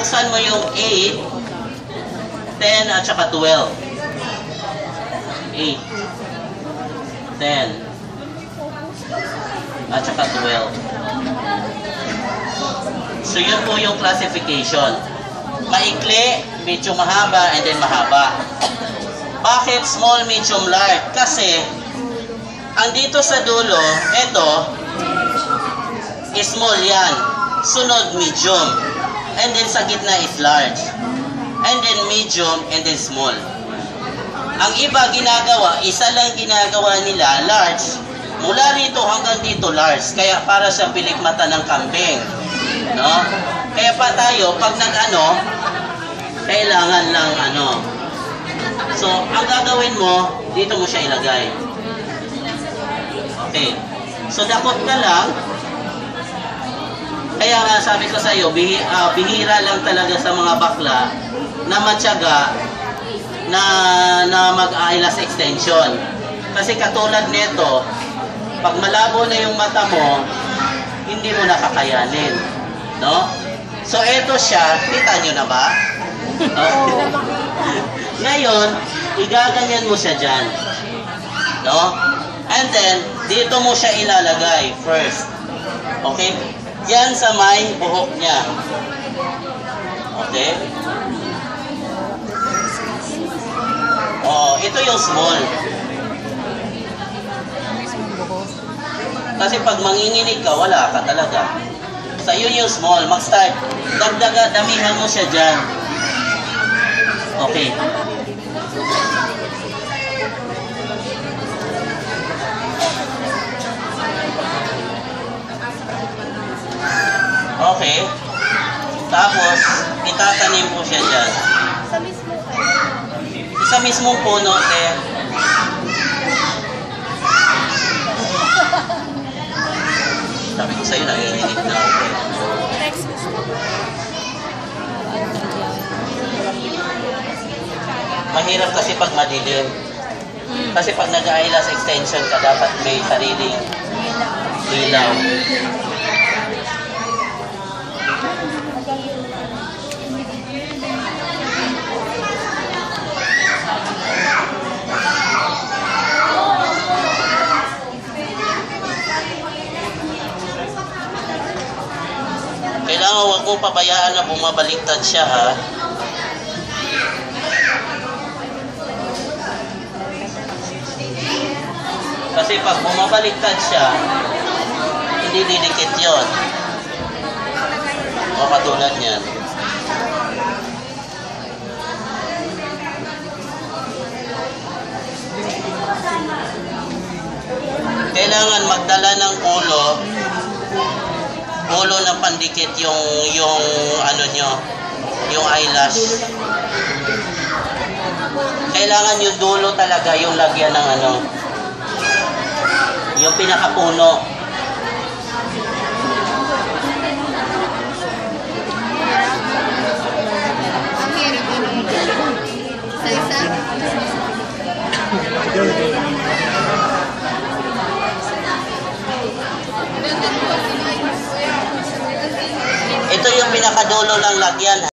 buksan mo yung 8, 10, at saka 12. 8, 10, at saka 12. So yun po yung classification. Maikli, medyo mahaba, and then mahaba. Bakit small, medium, large? Kasi, andito sa dulo, ito, small yan. Sunod, medium. And then sa gitna is large. And then medium, and then small. Ang iba ginagawa, isa lang ginagawa nila, large. Mula rito hanggang dito, large. Kaya para sa pilikmata ng kambing. No? Kaya pa tayo, pag nag-ano, kailangan lang ano. So, ang gagawin mo, dito mo siya ilagay. Okay. So, dakot ka lang. Kaya nga sabi ko sa iyo, bihi, ah, bihira lang talaga sa mga bakla na matyaga na, na mag-eyelash extension. Kasi katulad nito, pag malabo na yung mata mo, hindi mo nakakayanin. No? So, eto siya. Kita nyo na ba? No? Ngayon, igaganyan mo siya dyan. No? And then, dito mo siya ilalagay first. Okay? Yan sa may buhok niya. Okay? Oh, ito yung small. Kasi pag manginginig ka, wala ka talaga. Sa iyo yung small, mag-start. Dagdaga, damihan mo siya dyan. Okay. Okay. Tapos, itatanim po siya dyan. Sa mismo. Sa mismong puno, te. Sabi ko sa'yo, nanginginig na ako. eh. Next. Mahirap kasi pag madilim. Kasi pag nag-eyelash extension ka, dapat may sariling ilaw. Kailangan huwag mong pabayaan na bumabaliktad siya ha. Kasi pag bumabaliktad siya, hindi didikit yon. O katulad niyan. Kailangan magdala ng ulo, ulo na pandikit yung yung ano nyo, yung eyelash. Kailangan yung dulo talaga yung lagyan ng ano, yung pinakapuno. Ang hirap ano. Isa-isa. Ito yung pinakadulo ng lagyan.